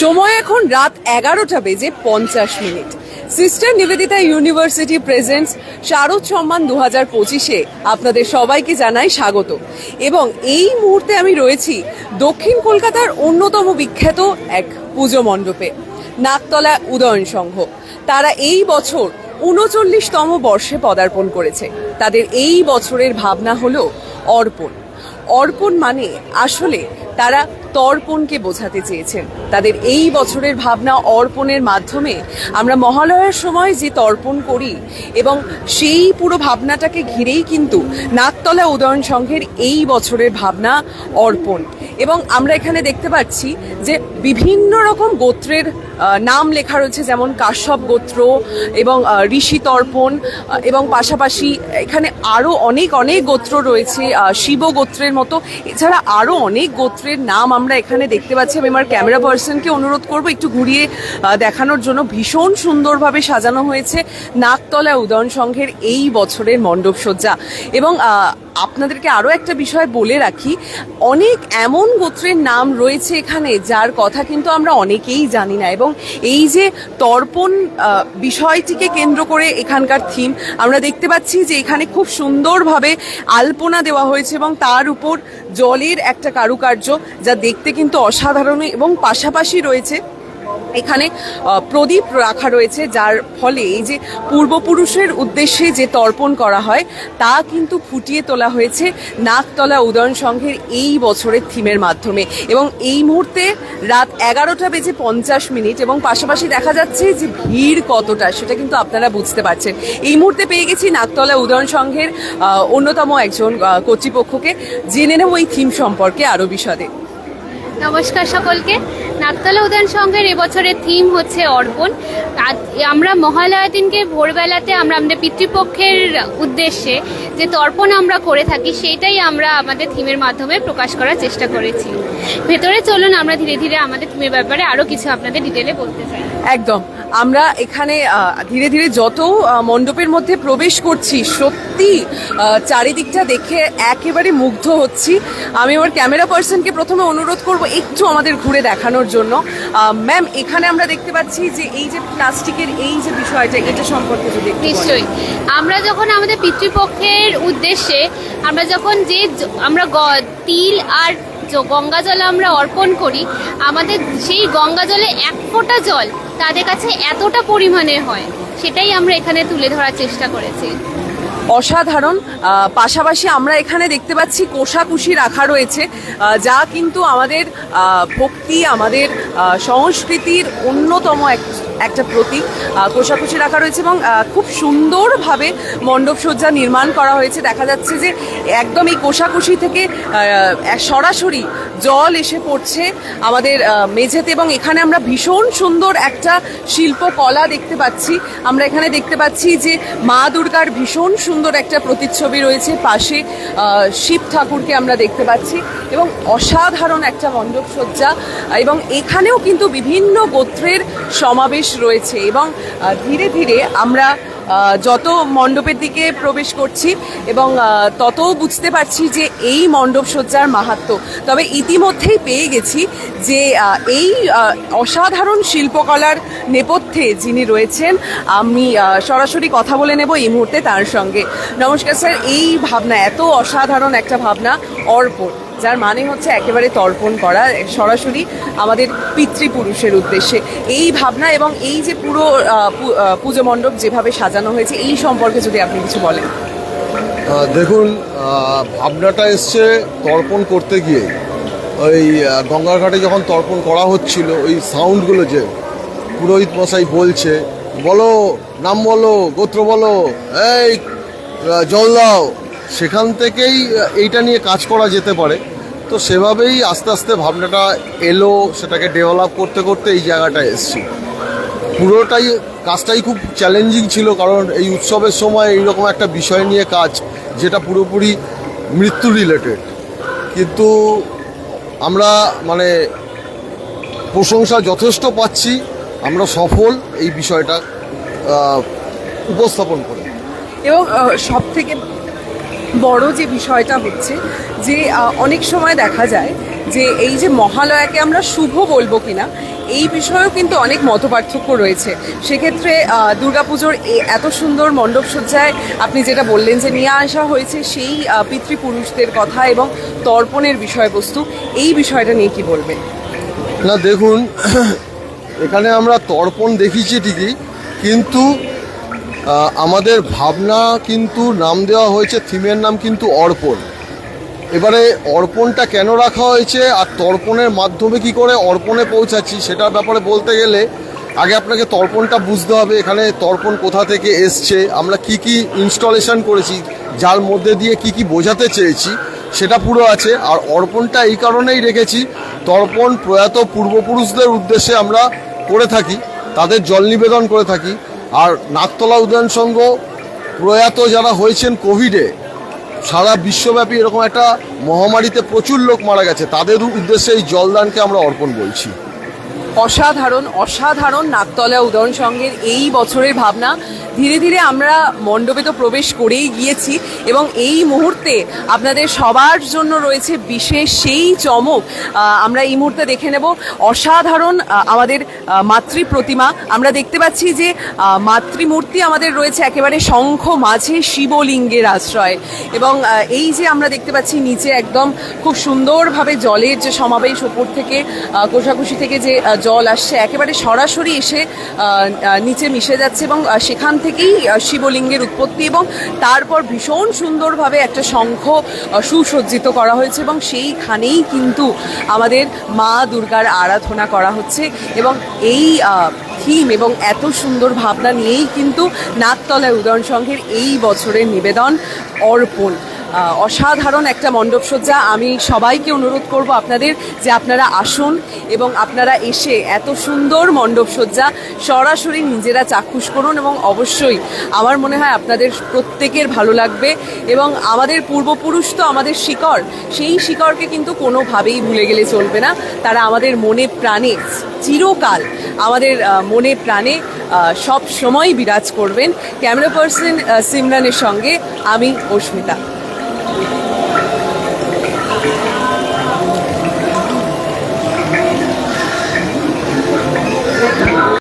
সময় এখন রাত এগারোটা বেজে পঞ্চাশ minute. Sister Nivedita university presents Sharad Samman দু হাজার পঁচিশে। আপনাদের সবাইকে জানাই স্বাগত। এবং এই মুহূর্তে আমি রয়েছি দক্ষিণ কলকাতার অন্যতম বিখ্যাত এক পুজো মণ্ডপে, নাকতলা উদয়ন সংঘ। তারা এই বছর উনচল্লিশতম বর্ষে পদার্পণ করেছে। তাদের এই বছরের ভাবনা হলো অর্পণ। অর্পণ মানে আসলে তারা তর্পণকে বোঝাতে চেয়েছেন। তাদের এই বছরের ভাবনা অর্পণের মাধ্যমে আমরা মহালয়ার সময় যে তর্পণ করি এবং সেই পুরো ভাবনাটাকে ঘিরেই কিন্তু নাকতলা উদয়ন সংঘের এই বছরের ভাবনা অর্পণ। এবং আমরা এখানে দেখতে পাচ্ছি যে বিভিন্ন রকম গোত্রের নাম লেখা রয়েছে, যেমন কাশ্যপ গোত্র এবং ঋষি তর্পণ এবং পাশাপাশি এখানে আরও অনেক অনেক গোত্র রয়েছে শিব গোত্রের মতো। এছাড়া আরও অনেক গোত্রের নাম আমরা এখানে দেখতে পাচ্ছি। আমি আমার ক্যামেরা পার্সনকে অনুরোধ করব একটু ঘুরিয়ে দেখানোর জন্য। ভীষণ সুন্দরভাবে সাজানো হয়েছে নাকতলা উদয়ন সংঘের এই বছরের মণ্ডপসজ্জা। এবং আপনাদেরকে আরও একটা বিষয় বলে রাখি। অনেক এমন গোত্রের নাম রয়েছে এখানে, যার কথা কিন্তু আমরা অনেকেই জানি না। এবং এই যে তর্পণ বিষয়টিকে কেন্দ্র করে এখানকার থিম, আমরা দেখতে পাচ্ছি যে এখানে খুব সুন্দরভাবে আলপনা দেওয়া হয়েছে এবং তার উপর জলের একটা কারুকার্য, যা দেখতে কিন্তু অসাধারণ এবং পাশাপাশি রয়েছে। এখানে প্রদীপ রাখা রয়েছে, যার ফলে এই যে পূর্বপুরুষের উদ্দেশ্যে যে তর্পণ করা হয়, তা কিন্তু ফুটিয়ে তোলা হয়েছে নাকতলা উদয়ন সংঘের এই বছরের থিমের মাধ্যমে। এবং এই মুহূর্তে রাত এগারোটা বেজে পঞ্চাশ মিনিট এবং পাশাপাশি দেখা যাচ্ছে যে ভিড় কতটা, সেটা কিন্তু আপনারা বুঝতে পারছেন। এই মুহূর্তে পেয়ে গেছি নাকতলা উদয়ন সংঘের অন্যতম একজন কর্তৃপক্ষকে। জেনে নেব এই থিম সম্পর্কে আরও বিশদে। নমস্কার সকলকে। নাকতলা উদ্যান সংঘের এবছরের থিম হচ্ছে অর্পণ। আমরা মহালয়া দিনকে ভোরবেলাতে আমরা আমাদের পিতৃপক্ষের উদ্দেশ্যে যে তর্পণ আমরা করে থাকি, সেইটাই আমরা আমাদের থিমের মাধ্যমে প্রকাশ করার চেষ্টা করেছি। ভেতরে চলুন, আমরা ধীরে ধীরে আমাদের থিমের ব্যাপারে আরও কিছু আপনাদের ডিটেলে বলতে চাই। একদম। আমরা এখানে ধীরে ধীরে যত মণ্ডপের মধ্যে প্রবেশ করছি, সত্যি চারিদিকটা দেখে একেবারে মুগ্ধ হচ্ছি। আমি আমার ক্যামেরা পার্সনকে প্রথমে অনুরোধ করব একটু আমাদের ঘুরে দেখানোর জন্য। ম্যাম এখানে আমরা দেখতে পাচ্ছি যে এই যে প্লাস্টিকের এই যে বিষয়টা, এটা সম্পর্কে যদি নিশ্চয়ই। আমরা যখন আমাদের পিতৃপক্ষের উদ্দেশ্যে, আমরা যখন যে আমরা তিল আর গঙ্গা জল আমরা অর্পণ করি, আমাদের সেই গঙ্গা জলে এক ফোঁটা জল তাদের কাছে এতটা পরিমাণে হয়, সেটাই আমরা এখানে তুলে ধরার চেষ্টা করেছি। অসাধারণ। পাশাপাশি আমরা এখানে দেখতে পাচ্ছি কোষাকুষি রাখা রয়েছে যা কিন্তু আমাদের ভক্তি, আমাদের সংস্কৃতির অন্যতম এক- একটা প্রতীক কোষাকুষি রাখা রয়েছে এবং খুব সুন্দরভাবে মণ্ডপসজ্জা নির্মাণ করা হয়েছে। দেখা যাচ্ছে যে একদম এই কোষাকুষি থেকে সরাসরি জল এসে পড়ছে আমাদের মেঝেতে এবং এখানে আমরা ভীষণ সুন্দর একটা শিল্পকলা দেখতে পাচ্ছি। আমরা এখানে দেখতে পাচ্ছি যে মা দুর্গার ভীষণ সুন্দর একটা প্রতিচ্ছবি রয়েছে পাশে শিব ঠাকুরকে আমরা দেখতে পাচ্ছি এবং অসাধারণ একটা মণ্ডপ সজ্জা। এবং এখানেও কিন্তু বিভিন্ন গোত্রের সমাবেশ রয়েছে এবং ধীরে ধীরে আমরা যত মণ্ডপের দিকে প্রবেশ করছি এবং ততও বুঝতে পারছি যে এই মণ্ডপ সজ্জার মাহাত্ম। তবে ইতিমধ্যেই পেয়ে গেছি যে এই অসাধারণ শিল্পকলার নেপথ্যে যিনি রয়েছেন, আমি সরাসরি কথা বলে নেব এই মুহূর্তে তার সঙ্গে। নমস্কার স্যার, এই ভাবনা, এত অসাধারণ একটা ভাবনা অর্পণ। যার মানে হচ্ছে একেবারে তর্পণ করা, সরাসরি আমাদের পিতৃপুরুষের উদ্দেশ্যে। এই ভাবনা এবং এই যে পুরো পুজো মণ্ডপ যেভাবে সাজানো হয়েছে, এই সম্পর্কে যদি আপনি কিছু বলেন। দেখুন ভাবনাটা এসছে তর্পণ করতে গিয়ে। ওই গঙ্গার ঘাটে যখন তর্পণ করা হচ্ছিল, ওই সাউন্ডগুলো যে পুরোহিত মশাই বলছে, বলো, নাম বলো, গোত্র বলো, এই জল দাও। সেখান থেকেই এইটা নিয়ে কাজ করা যেতে পারে। তো সেভাবেই আস্তে আস্তে ভাবনাটা এলো, সেটাকে ডেভেলপ করতে করতে এই জায়গাটায় এসছি। পুরোটাই, কাজটাই খুব চ্যালেঞ্জিং ছিল, কারণ এই উৎসবের সময় এইরকম একটা বিষয় নিয়ে কাজ, যেটা পুরোপুরি মৃত্যু রিলেটেড কিন্তু আমরা মানে প্রশংসা যথেষ্ট পাচ্ছি, আমরা সফল এই বিষয়টা উপস্থাপন করে। এবং সব থেকে বড় যে বিষয়টা হচ্ছে যে অনেক সময় দেখা যায় যে, এই যে মহালয়াকে আমরা শুভ বলব কিনা, এই বিষয়েও কিন্তু অনেক মতপার্থক্য রয়েছে। সেক্ষেত্রে দুর্গাপুজোর এত সুন্দর মণ্ডপ সজ্জায় আপনি যেটা বললেন যে নিয়ে আসা হয়েছে সেই পিতৃপুরুষদের কথা এবং তর্পণের বিষয়বস্তু, এই বিষয়টা নিয়ে কি বলবেন? না, দেখুন, এখানে আমরা তর্পণ দেখিছি ঠিকই, কিন্তু আমাদের ভাবনা কিন্তু নাম দেওয়া হয়েছে, থিমের নাম কিন্তু অর্পণ। এবারে অর্পণটা কেন রাখা হয়েছে আর তর্পণের মাধ্যমে কি করে অর্পণে পৌঁছাচ্ছি সেটার ব্যাপারে বলতে গেলে আগে আপনাকে তর্পণটা বুঝতে হবে, এখানে তর্পণ কোথা থেকে এসছে, আমরা কি কি ইনস্টলেশন করেছি, যার মধ্যে দিয়ে কি কি বোঝাতে চেয়েছি, সেটা পুরো আছে। আর অর্পণটা এই কারণেই রেখেছি, তর্পণ প্রয়াত পূর্বপুরুষদের উদ্দেশ্যে আমরা করে থাকি, তাদের জল নিবেদন করে থাকি। আর নাকতলা উদ্যান সংঘ প্রয়াত যারা হয়েছেন কোভিডে সারা বিশ্বব্যাপী এরকম একটা মহামারীতে প্রচুর লোক মারা গেছে। তাদের উদ্দেশ্যে এই জলদানকে আমরা অর্পণ বলছি অসাধারণ অসাধারণ নাকতলা উদয়ন সংঘের এই বছরের ভাবনা। ধীরে ধীরে আমরা মণ্ডপে তো প্রবেশ করেই গিয়েছি এবং এই মুহূর্তে আপনাদের সবার জন্য রয়েছে বিশেষ সেই চমক। আমরা এই মুহূর্তে দেখে নেব অসাধারণ আমাদের মাতৃ প্রতিমা। আমরা দেখতে পাচ্ছি যে মাতৃমূর্তি আমাদের রয়েছে একেবারে শঙ্খ মাঝে শিবলিঙ্গের আশ্রয় এবং এই যে আমরা দেখতে পাচ্ছি নিচে একদম খুব সুন্দরভাবে জলের যে সমাবেশ, ওপর থেকে কোষাকুষি থেকে যে জল আসছে, একেবারে সরাসরি এসে নিচে মিশে যাচ্ছে এবং সেখান থেকেই শিবলিঙ্গের উৎপত্তি এবং তারপর ভীষণ সুন্দরভাবে একটা শঙ্খ সুসজ্জিত করা হয়েছে এবং সেইখানেই কিন্তু আমাদের মা দুর্গার আরাধনা করা হচ্ছে এবং এই থিম এবং এত সুন্দর ভাবনা নিয়েই কিন্তু নাকতলায় উদয়ন সংঘের এই বছরের নিবেদন অর্পণ। অসাধারণ একটা মণ্ডপসজ্জা আমি সবাইকে অনুরোধ করব আপনাদের যে আপনারা আসুন এবং আপনারা এসে এত সুন্দর মণ্ডপসজ্জা সরাসরি নিজেরা চাক্ষুষ করুন এবং অবশ্যই আমার মনে হয় আপনাদের প্রত্যেকের ভালো লাগবে এবং আমাদের পূর্বপুরুষ তো আমাদের শিকড়, সেই শিকড়কে কিন্তু কোনোভাবেই ভুলে গেলে চলবে না। তারা আমাদের মনে প্রাণে, চিরকাল আমাদের মনে প্রাণে সব সময় বিরাজ করবেন। ক্যামেরা পার্সন সিমরানের সঙ্গে আমি, অস্মিতা।